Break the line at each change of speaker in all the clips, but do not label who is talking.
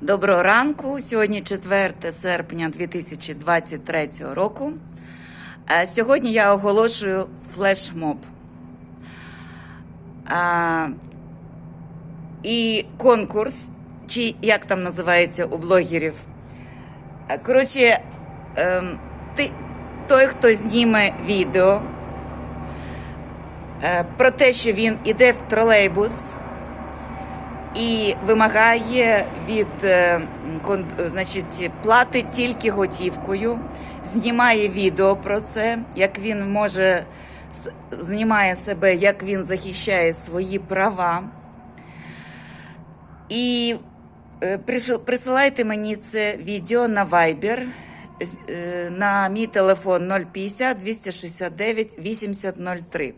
Доброго ранку. Сьогодні 4 серпня 2023 року. Е, Сьогодні я оголошую флешмоб. А, І конкурс, чи як там називається у блогерів. Е, Коротше, ем, ти, той, хто зніме відео е, про те, що він іде в тролейбус і вимагає від е, значить, плати тільки готівкою, знімає відео про це, як він може знімає себе, як він захищає свої права. І е, присилайте мені це відео на Viber е, на мій телефон 050 269 8003.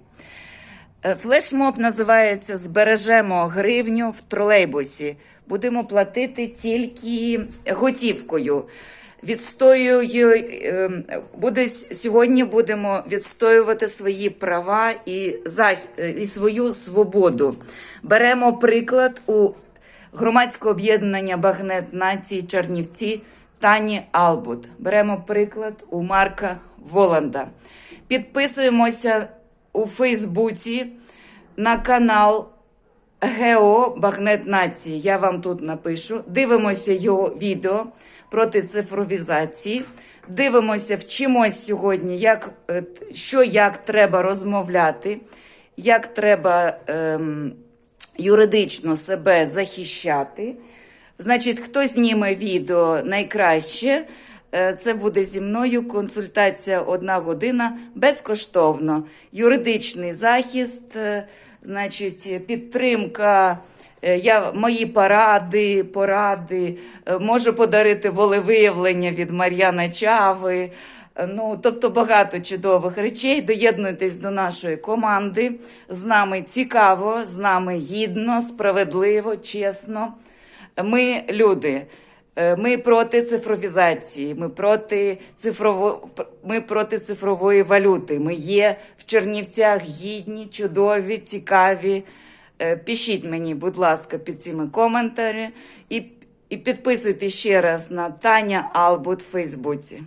Е, Флешмоб називається Збережемо гривню в тролейбусі. Будемо платити тільки готівкою. Відстоюю е, буде сьогодні. Будемо відстоювати свої права і е, і свою свободу. Беремо приклад у громадського об'єднання Багнет нації Чернівці Тані Албут. Беремо приклад у Марка Воланда. Підписуємося у Фейсбуці на канал ГЕО Багнет Нації. Я вам тут напишу. Дивимося його відео проти цифровізації. Дивимося, вчимось сьогодні, як, е, що як треба розмовляти, як треба ем, юридично себе захищати. Значить, хто зніме відео найкраще, це буде зі мною консультація одна година безкоштовно. Юридичний захист, е, значить, підтримка. е, Я мої поради, поради, е, можу подарити волевиявлення від Мар'яна Чави. Е, Ну, тобто багато чудових речей. Доєднуйтесь до нашої команди. З нами цікаво, з нами гідно, справедливо, чесно. Ми люди. Е, Ми проти цифровізації, ми проти цифрово... ми проти цифрової валюти. Ми є в Чернівцях гідні, чудові, цікаві. Е, Пишіть мені, будь ласка, під цими коментарі і, і підписуйтесь ще раз на Таня Албут в Фейсбуці.